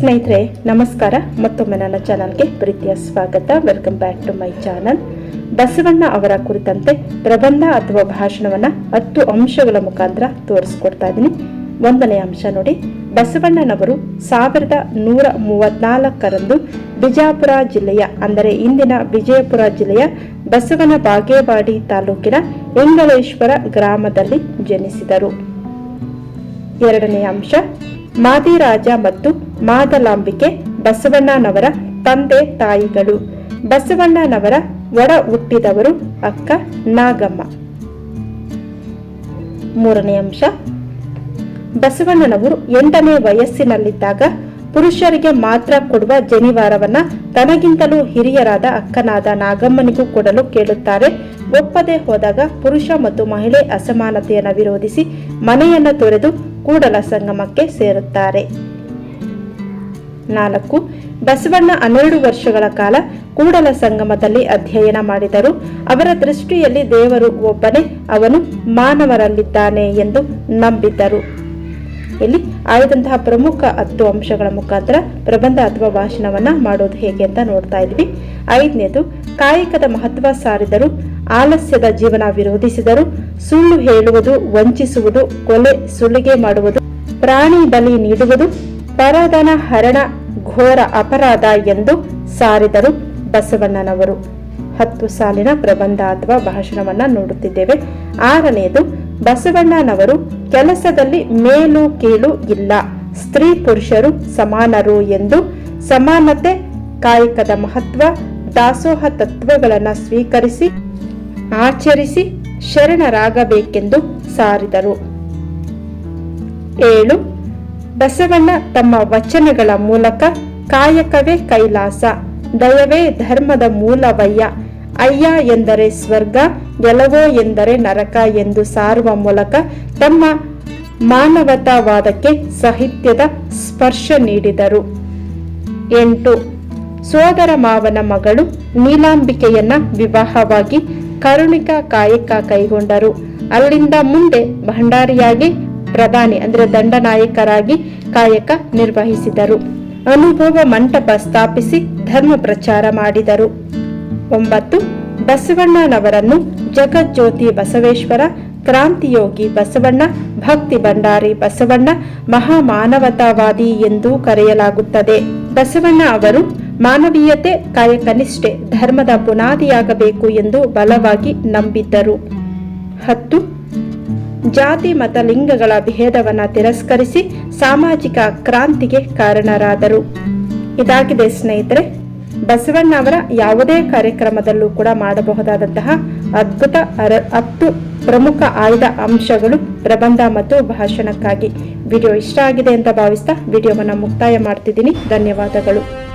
ಸ್ನೇಹಿತರೆ, ನಮಸ್ಕಾರ. ಮತ್ತೊಮ್ಮೆ ನನ್ನ ಚಾನಲ್ಗೆ ಪ್ರೀತಿಯ ಸ್ವಾಗತ. Welcome back to my channel Basavanna ಅವರ ಕುರಿತಂತೆ ಪ್ರಬಂಧ ಅಥವಾ ಭಾಷಣವನ್ನ ಹತ್ತು ಅಂಶಗಳ ಮುಖಾಂತರ ತೋರಿಸ್ಕೊಡ್ತಾ ಇದ್ದೀನಿ. ಒಂದನೇ ಅಂಶ ನೋಡಿ. ಬಸವಣ್ಣನವರು ಸಾವಿರದ ನೂರ ಮೂವತ್ನಾಲ್ಕರಂದು ಬಿಜಾಪುರ ಜಿಲ್ಲೆಯ, ಅಂದರೆ ಇಂದಿನ ವಿಜಯಪುರ ಜಿಲ್ಲೆಯ ಬಸವನ ಬಾಗೇವಾಡಿ ತಾಲೂಕಿನ ಎಂಗಲೇಶ್ವರ ಗ್ರಾಮದಲ್ಲಿ ಜನಿಸಿದರು. ಎರಡನೇ ಅಂಶ. ಮಾದಿರಾಜ ಮತ್ತು ಮಾದಲಾಂಬಿಕೆ ಬಸವಣ್ಣನವರ ತಂದೆ ತಾಯಿಗಳು. ಬಸವಣ್ಣನವರ ಒಡ ಹುಟ್ಟಿದವರು ಅಕ್ಕ ನಾಗಮ್ಮ. ಮೂರನೇ ಅಂಶ. ಬಸವಣ್ಣನವರು ಎಂಟನೇ ವಯಸ್ಸಿನಲ್ಲಿದ್ದಾಗ ಪುರುಷರಿಗೆ ಮಾತ್ರ ಕೊಡುವ ಜನಿವಾರವನ್ನ ತನಗಿಂತಲೂ ಹಿರಿಯರಾದ ಅಕ್ಕನಾದ ನಾಗಮ್ಮನಿಗೂ ಕೊಡಲು ಕೇಳುತ್ತಾರೆ ಒಪ್ಪದೆ ಹೋದಾಗ ಪುರುಷ ಮತ್ತು ಮಹಿಳೆ ಅಸಮಾನತೆಯನ್ನು ವಿರೋಧಿಸಿ ಮನೆಯನ್ನು ತೊರೆದು ಕೂಡಲ ಸಂಗಮಕ್ಕೆ ಸೇರುತ್ತಾರೆ. ನಾಲ್ಕು, ಬಸವಣ್ಣ ಹನ್ನೆರಡು ವರ್ಷಗಳ ಕಾಲ ಕೂಡಲ ಸಂಗಮದಲ್ಲಿ ಅಧ್ಯಯನ ಮಾಡಿದರು. ಅವರ ದೃಷ್ಟಿಯಲ್ಲಿ ದೇವರು ಒಬ್ಬನೇ, ಅವನು ಮಾನವರಲ್ಲಿದ್ದಾನೆ ಎಂದು ನಂಬಿದ್ದರು. ಇಲ್ಲಿ ಆಯ್ದಂತಹ ಪ್ರಮುಖ ಹತ್ತು ಅಂಶಗಳ ಮುಖಾಂತರ ಪ್ರಬಂಧ ಅಥವಾ ಭಾಷಣವನ್ನ ಮಾಡೋದು ಹೇಗೆ ಅಂತ ನೋಡ್ತಾ ಇದ್ವಿ ಐದನೇದು, ಕಾಯಕದ ಮಹತ್ವ ಸಾರಿದರು. ಆಲಸ್ಯದ ಜೀವನ ವಿರೋಧಿಸಿದರು ಸುಳ್ಳು ಹೇಳುವುದು, ವಂಚಿಸುವುದು, ಕೊಲೆ ಸುಲಿಗೆ ಮಾಡುವುದು, ಪ್ರಾಣಿ ಬಲಿ ನೀಡುವುದು, ಪರಧನ ಹರಣ ಘೋರ ಅಪರಾಧ ಎಂದು ಸಾರಿದರು ಬಸವಣ್ಣನವರು. ಹತ್ತು ಸಾಲಿನ ಪ್ರಬಂಧ ಅಥವಾ ಭಾಷಣವನ್ನ ನೋಡುತ್ತಿದ್ದೇವೆ. ಆರನೆಯದು ಬಸವಣ್ಣನವರು ಕೆಲಸದಲ್ಲಿ ಮೇಲು ಕೀಳು ಇಲ್ಲ, ಸ್ತ್ರೀ ಪುರುಷರು ಸಮಾನರು ಎಂದು ಸಮಾನತೆ ಕಾಯಕದ ಮಹತ್ವ, ದಾಸೋಹ ತತ್ವಗಳನ್ನು ಸ್ವೀಕರಿಸಿ ಆಚರಿಸಿ ಶರಣರಾಗಬೇಕೆಂದು ಸಾರಿದರು. ಏಳು, ಬಸವಣ್ಣ ತಮ್ಮ ವಚನಗಳ ಮೂಲಕ ಕಾಯಕವೇ ಕೈಲಾಸ, ದಯವೇ ಧರ್ಮದ ಮೂಲವಯ್ಯ ಅಯ್ಯ ಎಂದರೆ ಸ್ವರ್ಗ, ಗೆಲವೋ ಎಂದರೆ ನರಕ ಎಂದು ಸಾರುವ ಮೂಲಕ ತಮ್ಮ ಮಾನವತಾವಾದಕ್ಕೆ ಸಾಹಿತ್ಯದ ಸ್ಪರ್ಶ ನೀಡಿದರು. ಎಂಟು ಸೋದರ ಮಾವನ ಮಗಳು ನೀಲಾಂಬಿಕೆಯನ್ನ ವಿವಾಹವಾಗಿ ಕರುಣಿಕ ಕಾಯಕ ಕೈಗೊಂಡರು. ಅಲ್ಲಿಂದ ಮುಂದೆ ಭಂಡಾರಿಯಾಗಿ ಪ್ರಧಾನಿ ಅಂದ್ರೆ ದಂಡನಾಯಕರಾಗಿ ಕಾಯಕ ನಿರ್ವಹಿಸಿದರು. ಅನುಭವ ಮಂಟಪ ಸ್ಥಾಪಿಸಿ ಧರ್ಮ ಪ್ರಚಾರ ಮಾಡಿದರು. ಒಂಬತ್ತು, ಬಸವಣ್ಣನವರನ್ನು ಜಗಜ್ಯೋತಿ ಬಸವೇಶ್ವರ, ಕ್ರಾಂತಿಯೋಗಿ ಬಸವಣ್ಣ, ಭಕ್ತಿ ಭಂಡಾರಿ ಬಸವಣ್ಣ, ಮಹಾಮಾನವತಾವಾದಿ ಎಂದು ಕರೆಯಲಾಗುತ್ತದೆ. ಬಸವಣ್ಣ ಅವರು ಮಾನವೀಯತೆ ಕಾಯಕನಿಷ್ಠೆ ಧರ್ಮದ ಬುನಾದಿಯಾಗಬೇಕು ಎಂದು ಬಲವಾಗಿ ನಂಬಿದ್ದರು. ಹತ್ತು, ಜಾತಿ, ಮತ, ಲಿಂಗಗಳ ಭೇದವನ್ನು ತಿರಸ್ಕರಿಸಿ ಸಾಮಾಜಿಕ ಕ್ರಾಂತಿಗೆ ಕಾರಣರಾದರು. ಇದಾಗಿದೆ ಸ್ನೇಹಿತರೆ, ಬಸವಣ್ಣ ಅವರ ಯಾವುದೇ ಕಾರ್ಯಕ್ರಮದಲ್ಲೂ ಕೂಡ ಮಾಡಬಹುದಾದಂತಹ ಅದ್ಭುತ ಅರ, ಹತ್ತು ಪ್ರಮುಖ ಆಯ್ದ ಅಂಶಗಳು ಪ್ರಬಂಧ ಮತ್ತು ಭಾಷಣಕ್ಕಾಗಿ. ವಿಡಿಯೋ ಇಷ್ಟ ಆಗಿದೆ ಅಂತ ಭಾವಿಸ್ತಾ ವಿಡಿಯೋವನ್ನು ಮುಕ್ತಾಯ ಮಾಡ್ತಿದ್ದೀನಿ. ಧನ್ಯವಾದಗಳು.